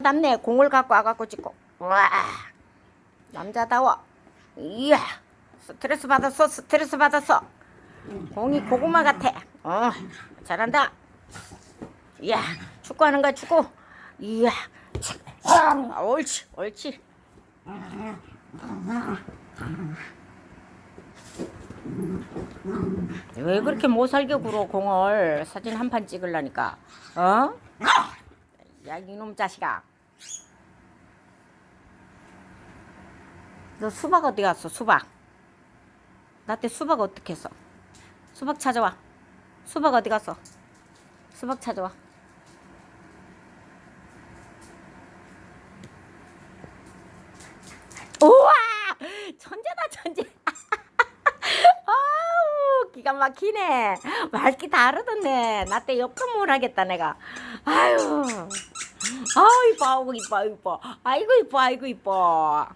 남네 공을 갖고 와갖고 찍고. 와. 남자다워. 이야. 스트레스 받았어 스트레스 받았어. 공이 고구마 같아. 어 잘한다. 이야 축구하는 거야 축구. 이야. 촥. 아, 옳지 옳지. 왜 그렇게 못 살게 굴어 공을? 사진 한 판 찍으려니까. 어? 야 이놈 자식아. 너 수박 어디 갔어 수박? 나한테 수박 어떻게 했어? 수박 찾아와. 수박 어디 갔어? 수박 찾아와. 우와! 천재다 천재. 아우 기가 막히네. 말기 다르던데. 나때 옆도 못 하겠다 내가. 아유 아우 이뻐 아이고 이뻐 이뻐. 아이고 이뻐 아이고 이뻐